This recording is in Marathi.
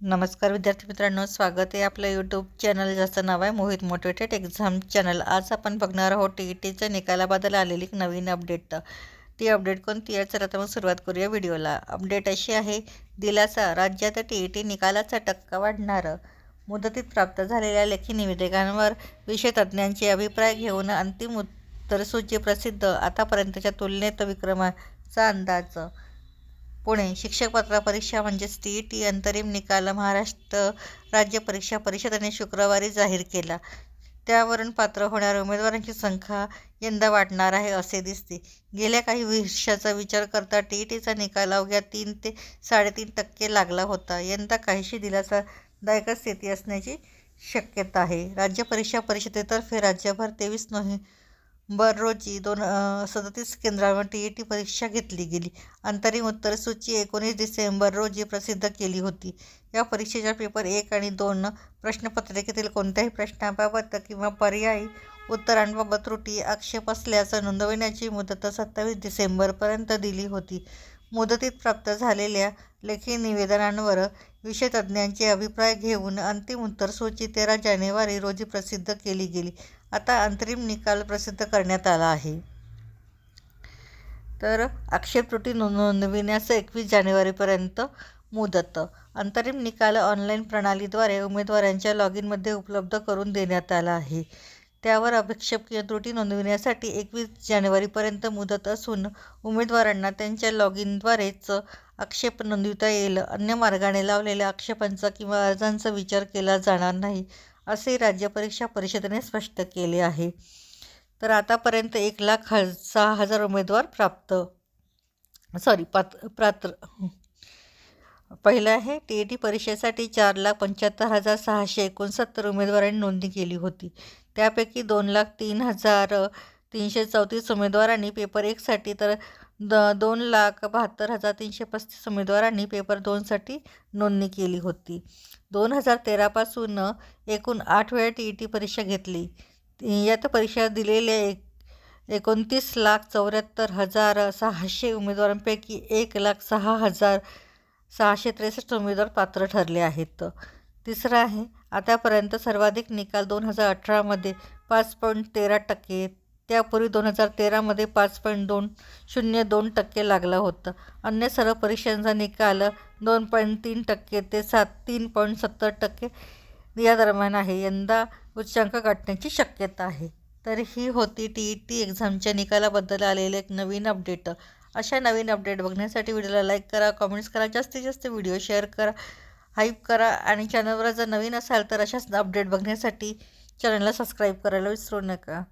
नमस्कार विद्यार्थी मित्रांनो स्वागत आहे आपलं यूट्यूब चॅनल ज्याचं नाव आहे मोहित मोटिवेटेड एक्झाम चॅनल आज आपण बघणार आहोत टी ई टीच्या निकालाबद्दल आलेली एक नवीन अपडेट ती अपडेट कोणती आहे? चला तर मग सुरुवात करूया व्हिडिओला अपडेट अशी आहे दिलासा राज्यात टी ई टी निकालाचा टक्का वाढणार. मुदतीत प्राप्त झालेल्या लेखी निवेदकांवर विषय तज्ज्ञांचे अभिप्राय घेऊन अंतिम उत्तरसूची प्रसिद्ध आतापर्यंतच्या तुलनेत विक्रमाचा अंदाज. पुणे. शिक्षक पात्रता परीक्षा म्हणजेच टी ई टी अंतरिम निकाल महाराष्ट्र राज्य परीक्षा परिषदेने शुक्रवारी जाहीर केला. त्यावरून पात्र होणाऱ्या उमेदवारांची संख्या यंदा वाढणार आहे असे दिसते. गेल्या काही वर्षाचा विचार करता टी ई टीचा निकाल अवघ्या तीन ते साडेतीन टक्के लागला होता. यंदा काहीशी दिलासादायक स्थिती असण्याची शक्यता आहे. राज्य परीक्षा परिषदेतर्फे राज्यभर तेवीस बर रोजी दोन सदतीस केंद्रांवर टी ई टी परीक्षा घेतली गेली. अंतरिम उत्तरसूची एकोणीस डिसेंबर रोजी प्रसिद्ध केली होती. या परीक्षेच्या पेपर एक आणि दोन प्रश्नपत्रिकेतील कोणत्याही प्रश्नाबाबत किंवा पर्यायी उत्तरांबाबत त्रुटी आक्षेप असल्याचं नोंदविण्याची मुदत सत्तावीस डिसेंबरपर्यंत दिली होती. मुदतीत प्राप्त झालेल्या लेखी निवेदनांवर विषयतज्ज्ञांचे अभिप्राय घेऊन अंतिम उत्तरसूची तेरा जानेवारी रोजी प्रसिद्ध केली गेली. आता अंतरिम निकाल प्रसिद्ध करण्यात आला आहे. तर आक्षेप त्रुटी नोंदविण्यास एकवीस जानेवारीपर्यंत मुदत. अंतरिम निकाल ऑनलाईन प्रणालीद्वारे उमेदवारांच्या लॉग इनमध्ये उपलब्ध करून देण्यात आला आहे. त्यावर आक्षेप किंवा त्रुटी नोंदविण्यासाठी एकवीस जानेवारीपर्यंत मुदत असून उमेदवारांना त्यांच्या लॉग इनद्वारेच आक्षेप नोंदविता येईल. अन्य मार्गाने लावलेल्या आक्षेपांचा किंवा अर्जांचा विचार केला जाणार नाही. असे राज्य परीक्षा परिषदेने स्पष्ट केले आहे. तर आतापर्यंत एक लाख ह सहा हजार उमेदवार प्राप्त. सॉरी पात पात्र. पहिलं आहे टी ई टी परीक्षेसाठी चार लाख पंच्याहत्तर हजार सहाशे एकोणसत्तर उमेदवारांनी नोंदणी केली होती. त्यापैकी दोन लाख तीन हजार तीनशे चौतीस उमेदवारांनी पेपर एकसाठी तर द दोन लाख बहात्तर हजार तीनशे पस्तीस उमेदवारांनी पेपर दोनसाठी नोंदणी केली होती. दोन हजार तेरापासून एकूण आठ वेळा टी ई टी परीक्षा घेतली. यात परीक्षा दिलेल्या एक एकोणतीस लाख चौऱ्याहत्तर हजार सहाशे उमेदवारांपैकी एक लाख सहा हजार सहाशे त्रेसष्ट उमेदवार पात्र ठरले आहेत. तिसरं आहे आतापर्यंत सर्वाधिक निकाल दोन हजार अठरामध्ये पाच पॉईंट तेरा टक्के त्यापूर्वी दोन हजार तेरामध्ये पाच पॉईंट दोन शून्य दोन टक्के लागला होता. अन्य सर्व परीक्षांचा निकाल दोन पॉईंट तीन टक्के ते सात तीन पॉईंट सत्तर टक्के या दरम्यान आहे. यंदा उच्चांक गाठण्याची शक्यता आहे. तर ही होती टी ई टी एक्झामच्या निकालाबद्दल आलेले एक नवीन अपडेट. अशा नवीन अपडेट बघण्यासाठी व्हिडिओला लाईक करा कमेंट्स करा जास्तीत जास्त व्हिडिओ शेअर करा हाईप करा आणि चॅनलवर जर नवीन असाल तर अशाच अपडेट बघण्यासाठी चॅनलला सबस्क्राईब करायला विसरू नका.